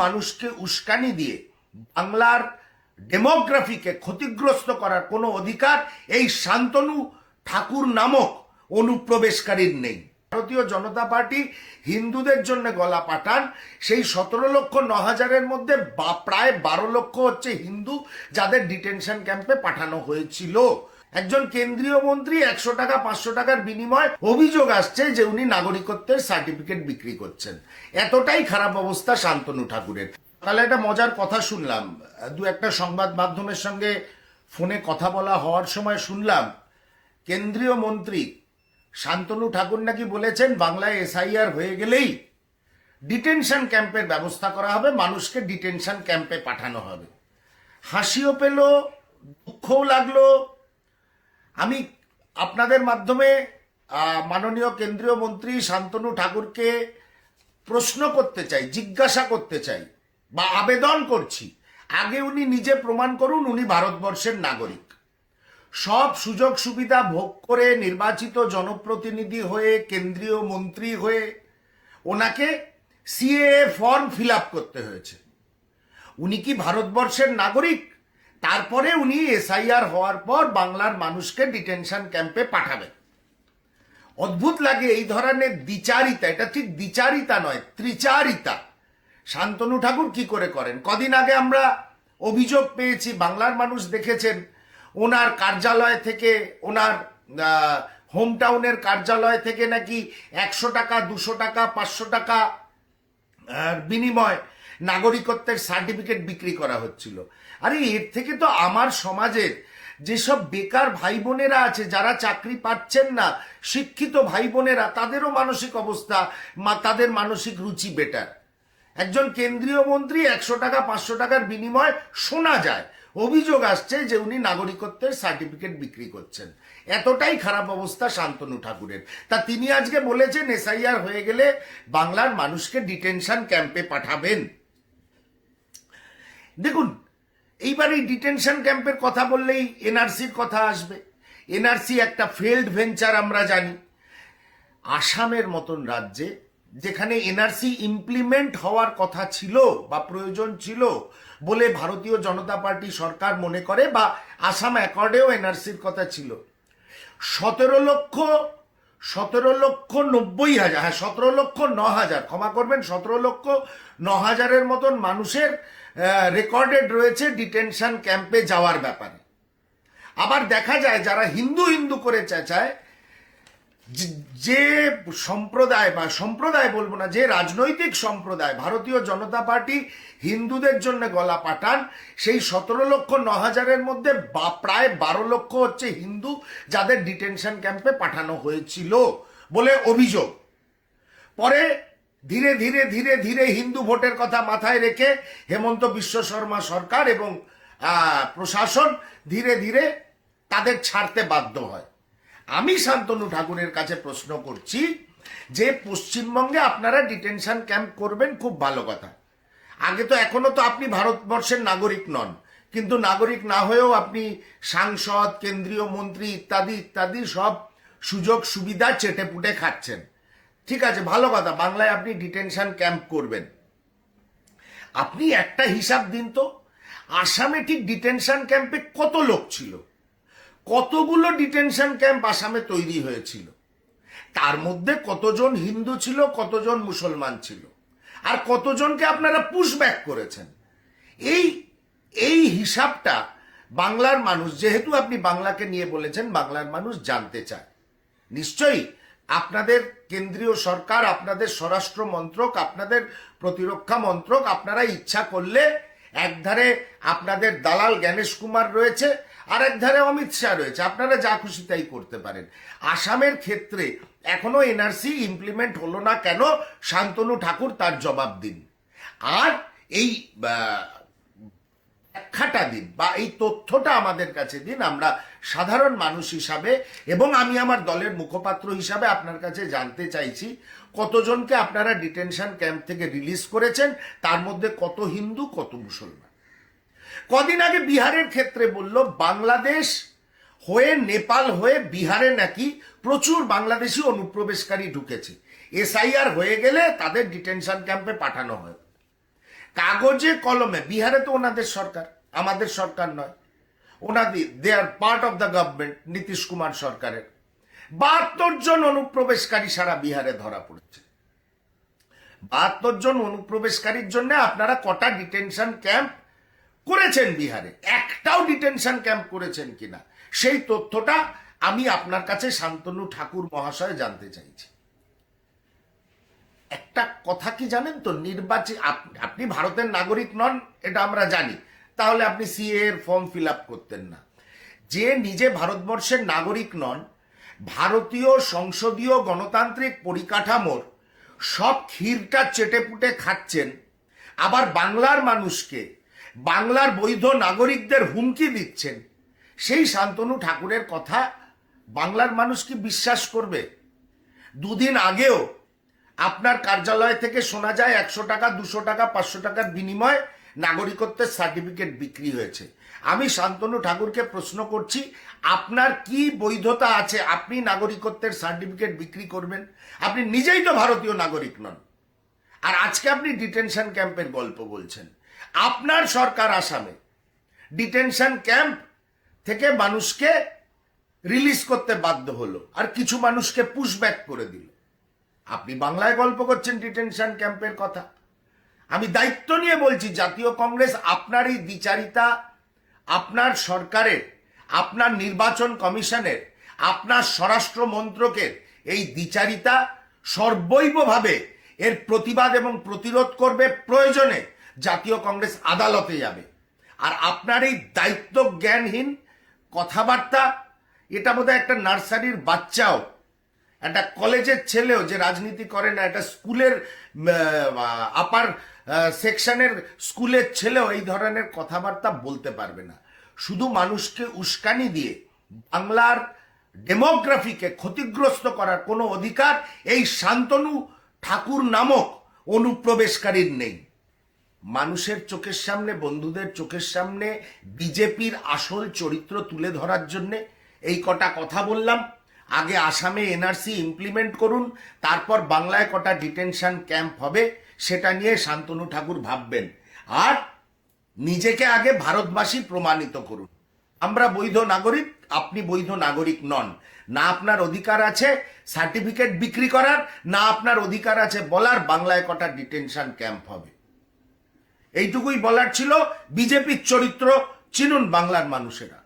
মানুষকে উস্কানি দিয়ে বাংলার ডেমোগ্রাফিকে ক্ষতিগ্রস্ত করার কোনো অধিকার এই শান্তনু ঠাকুর নামক অনুপ্রবেশকারীর নেই। ভারতীয় জনতা পার্টি হিন্দুদের জন্য গলা পাঠান, সেই সতেরো লক্ষ ন হাজারের মধ্যে প্রায় বারো লক্ষ হচ্ছে হিন্দু যাদের ডিটেনশন ক্যাম্পে পাঠানো হয়েছিল। একজন কেন্দ্রীয় মন্ত্রী একশো টাকা, পাঁচশো টাকার বিনিময়ে অভিযোগ আসছে যে উনি নাগরিকত্বের সার্টিফিকেট বিক্রি করছেন। এতটাই খারাপ অবস্থা শান্তনু ঠাকুরের। তাহলে একটা মজার কথা শুনলাম। দু একটা সংবাদ মাধ্যমের সঙ্গে ফোনে কথা বলা হওয়ার সময় শুনলাম, কেন্দ্রীয় মন্ত্রী শান্তনু ঠাকুর নাকি বলেছেন, বাংলায় এসআইআর হয়ে গেলেই ডিটেনশন ক্যাম্পের ব্যবস্থা করা হবে, মানুষকে ডিটেনশন ক্যাম্পে পাঠানো হবে। হাসিও পেল, দুঃখও লাগল আমি আপনাদের মাধ্যমে মাননীয় কেন্দ্রীয় মন্ত্রী শান্তনু ঠাকুরকে প্রশ্ন করতে চাই, জিজ্ঞাসা করতে চাই বা আবেদন করছি। আগে উনি নিজে প্রমাণ করুন উনি ভারতবর্ষের নাগরিক। সব সুযোগ সুবিধা ভোগ করে নির্বাচিত জনপ্রতিনিধি হয়ে, কেন্দ্রীয় মন্ত্রী হয়ে ওনাকে সিএ ফর্ম ফিল করতে হয়েছে। উনি কি ভারতবর্ষের নাগরিক? তারপরে উনি এসআইআর হওয়ার পর বাংলার মানুষকে ডিটেনশন ক্যাম্পে পাঠাবেন। অদ্ভুত লাগে এই ধরনের দ্বিচারিতা, এটা ঠিক দ্বিচারিতা নয়, ত্রিচারিতা। শান্তনু ঠাকুর কি করে করেন? কদিন আগে আমরা অভিযোগ পেয়েছি, বাংলার মানুষ দেখেছেন, ওনার কার্যালয় থেকে, ওনার হোম টাউনের কার্যালয় থেকে নাকি একশো টাকা, দুশো টাকা, পাঁচশো টাকা বিনিময় নাগরিকত্বের সার্টিফিকেট বিক্রি করা হচ্ছিল। আরে, এর থেকে তো আমার সমাজের যেসব বেকার ভাই বোনেরা আছে, যারা চাকরি পাচ্ছেন না, শিক্ষিত ভাই বোনেরা তাদেরও মানসিক অবস্থা, মা, তাদের মানসিক রুচি বেটার একজন কেন্দ্রীয় মন্ত্রী একশো টাকা, পাঁচশো টাকার বিনিময় শোনা যায়, অভিযোগ আসছে যে উনি নাগরিকত্বের সার্টিফিকেট বিক্রি করছেন। এতটাই খারাপ অবস্থা শান্তনু ঠাকুরের। তা তিনি আজকে বলেছেন, এসআইআর হয়ে গেলে বাংলার মানুষকে ডিটেনশন ক্যাম্পে পাঠাবেন। দেখুন, এইবার এই ডিটেনশন ক্যাম্পের কথা বললেই এনআরসির কথা আসবে। এনআরসি একটা ফেল্ড ভেঞ্চার আমরা জানি। আসামের মতন রাজ্যে যেখানে এনআরসি ইমপ্লিমেন্ট হওয়ার কথা ছিল বা প্রয়োজন ছিল বলে ভারতীয় জনতা পার্টি সরকার মনে করে বা আসাম অ্যাকর্ডেও এনআরসির কথা ছিল। সতেরো লক্ষ সতেরো লক্ষ নব্বই হাজার হ্যাঁ সতেরো লক্ষ ন হাজার, ক্ষমা করবেন, সতেরো লক্ষ ন হাজারের মতন মানুষের রেকর্ডেড রয়েছে ডিটেনশন ক্যাম্পে যাওয়ার ব্যাপারে। আবার দেখা যায় যারা হিন্দু হিন্দু করে চেঁচায় যে- সম্প্রদায় বা সম্প্রদায় বলব না, যে রাজনৈতিক সম্প্রদায়, ভারতীয় জনতা পার্টি হিন্দুদের জন্য গলা পাঠান, সেই সতেরো লক্ষ ন হাজারের মধ্যে বা- প্রায় বারো লক্ষ হচ্ছে হিন্দু যাদের ডিটেনশন ক্যাম্পে পাঠানো হয়েছিল বলে অভিযোগ। পরে ধীরে ধীরে ধীরে ধীরে হিন্দু ভোটের কথা মাথায় রেখে হেমন্ত বিশ্ব শর্মা সরকার এবং প্রশাসন ধীরে ধীরে তাদের ছাড়তে বাধ্য হয়। আমি শান্তনু ঠাকুরের কাছে প্রশ্ন করছি যে পশ্চিমবঙ্গে আপনারা ডিটেনশন ক্যাম্প করবেন খুব ভালো কথা। আগে তো এখনও তো আপনি ভারতবর্ষের নাগরিক নন, কিন্তু নাগরিক না হয়েও আপনি সাংসদ, কেন্দ্রীয় মন্ত্রী ইত্যাদি ইত্যাদি সব সুযোগ সুবিধা চেটে পুটে খাচ্ছেন। ঠিক আছে, ভালো কথা, বাংলায় আপনি ডিটেনশন ক্যাম্প করবেন। আপনি একটা হিসাব দিন তো, আসামে ঠিক ডিটেনশন ক্যাম্পে কত লোক ছিল? কতগুলো ডিটেনশন ক্যাম্প আসামে তৈরি হয়েছিল? তার মধ্যে কতজন হিন্দু ছিল, কতজন মুসলমান ছিল? আর কতজনকে আপনারা পুশব্যাক করেছেন? এই এই হিসাবটা বাংলার মানুষ, যেহেতু আপনি বাংলাকে নিয়ে বলেছেন, বাংলার মানুষ জানতে চায়। নিশ্চয়ই আপনাদের কেন্দ্রীয় সরকার, আপনাদের স্বরাষ্ট্র মন্ত্রক, আপনাদের প্রতিরক্ষা মন্ত্রক, আপনারা ইচ্ছা করলে একধারে আপনাদের দালাল জ্ঞানেশ কুমার রয়েছে আর একধারে অমিত শাহ রয়েছে। আপনারা যা খুশি তাই করতে পারেন। আসামের ক্ষেত্রে এখনও এনআরসি ইমপ্লিমেন্ট হলো না কেন? শান্তনু ঠাকুর তার জবাব দিন। আর এই ব্যাখ্যাটা দিন বা এই তথ্যটা আমাদের কাছে দিন। আমরা সাধারণ মানুষ হিসাবে এবং আমি আমার দলের মুখপাত্র হিসাবে আপনার কাছে জানতে চাইছি, কতজনকে আপনারা ডিটেনশন ক্যাম্প থেকে রিলিজ করেছেন? তার মধ্যে কত হিন্দু, কত মুসলমান? কদিন আগে বিহারের ক্ষেত্রে বলল, বাংলাদেশ হয়ে নেপাল হয়ে বিহারে নাকি প্রচুর বাংলাদেশি অনুপ্রবেশকারী ঢুকেছে। এসআইআর হয়ে গেলে তাদের ডিটেনশন ক্যাম্পে পাঠানো হয়। কাগজে কলমে, বিহারে তো ওনাদের সরকার, আমাদের সরকার নয়। ওনাদের they are part of the government Nitish Kumar সরকারের। বাহাত্তর জন অনুপ্রবেশকারী সারা বিহারে ধরা পড়েছে। বাহাত্তর জন অনুপ্রবেশকারীর জন্য আপনারা কটা ডিটেনশন ক্যাম্প করেছেন বিহারে। একটাও ডিটেনশন ক্যাম্প করেছেন কিনা, সেই তথ্যটা আমি আপনার কাছে শান্তনু ঠাকুর মহাশয় জানতে চাইছি। একটা কথা কি জানেন তো নির্বাচিত আপনি ভারতের নাগরিক নন, এটা আমরা জানি। তাহলে আপনি সিএ এর ফর্ম ফিল আপ করতেন না। যে নিজে ভারতবর্ষের নাগরিক নন, ভারতীয় সংসদীয় গণতান্ত্রিক পরিকাঠামোর সব ক্ষীরটা চেটেপুটে খাচ্ছেন, আবার বাংলার মানুষকে বাংলার বৈধ নাগরিকদের হুমকি দিচ্ছেন। সেই শান্তনু ঠাকুরের কথা বাংলার মানুষ কি বিশ্বাস করবে? দুদিন আগেও আপনার কার্যালয় থেকে শোনা যায় একশো টাকা, দুশো টাকা, পাঁচশো টাকার বিনিময়ে নাগরিকত্বের সার্টিফিকেট বিক্রি হয়েছে। আমি শান্তনু ঠাকুরকে প্রশ্ন করছি, আপনার কি বৈধতা আছে? আপনি নাগরিকত্বের সার্টিফিকেট বিক্রি করবেন? আপনি নিজেই তো ভারতীয় নাগরিক নন। আর আজকে আপনি ডিটেনশন ক্যাম্পের গল্প বলছেন। আপনার সরকার আসামে ডিটেনশন ক্যাম্প থেকে মানুষকে রিলিজ করতে বাধ্য হলো আর কিছু মানুষকে পুশব্যাক করে দিল। আপনি বাংলায় গল্প করছেন ডিটেনশন ক্যাম্পের কথা। আমি দায়িত্ব নিয়ে বলছি, জাতীয় কংগ্রেস আপনার এই দ্বিচারিতা, আপনার সরকারের, আপনার নির্বাচন কমিশনের, আপনার স্বরাষ্ট্র মন্ত্রকের এই দ্বিচারিতা সর্বৈবভাবে এর প্রতিবাদ এবং প্রতিরোধ করবে প্রয়োজনে জাতীয় কংগ্রেস আদালতে যাবে। আর আপনার এই দায়িত্ব জ্ঞানহীন কথাবার্তা, এটা বোধহয় একটা নার্সারির বাচ্চাও, একটা কলেজের ছেলেও যে রাজনীতি করে না, একটা স্কুলের আপার সেকশনের স্কুলের ছেলেও এই ধরনের কথাবার্তা বলতে পারবে না। শুধু মানুষকে উস্কানি দিয়ে বাংলার ডেমোগ্রাফিকে ক্ষতিগ্রস্ত করার কোনো অধিকার এই শান্তনু ঠাকুর নামক অনুপ্রবেশকারীর নেই। মানুষের চোখের সামনে, বন্ধুদের চোখের সামনে, বিজেপির আসল চরিত্র তুলে ধরার জন্যে। এই কটা কথা বললাম। আগে আসামে এনআরসি ইমপ্লিমেন্ট করুন, তারপর বাংলায় কটা ডিটেনশন ক্যাম্প হবে, সেটা নিয়ে শান্তনু ঠাকুর ভাববেন। আর নিজেকে আগে ভারতবাসী প্রমাণিত করুন। আমরা বৈধ নাগরিক, আপনি বৈধ নাগরিক নন। না আপনার অধিকার আছে সার্টিফিকেট বিক্রি করার, না আপনার অধিকার আছে বলার, বাংলায় কটা ডিটেনশন ক্যাম্প হবে। এইটুকুই বলার ছিল বিজেপির চরিত্র চিনুন বাংলার মানুষেরা।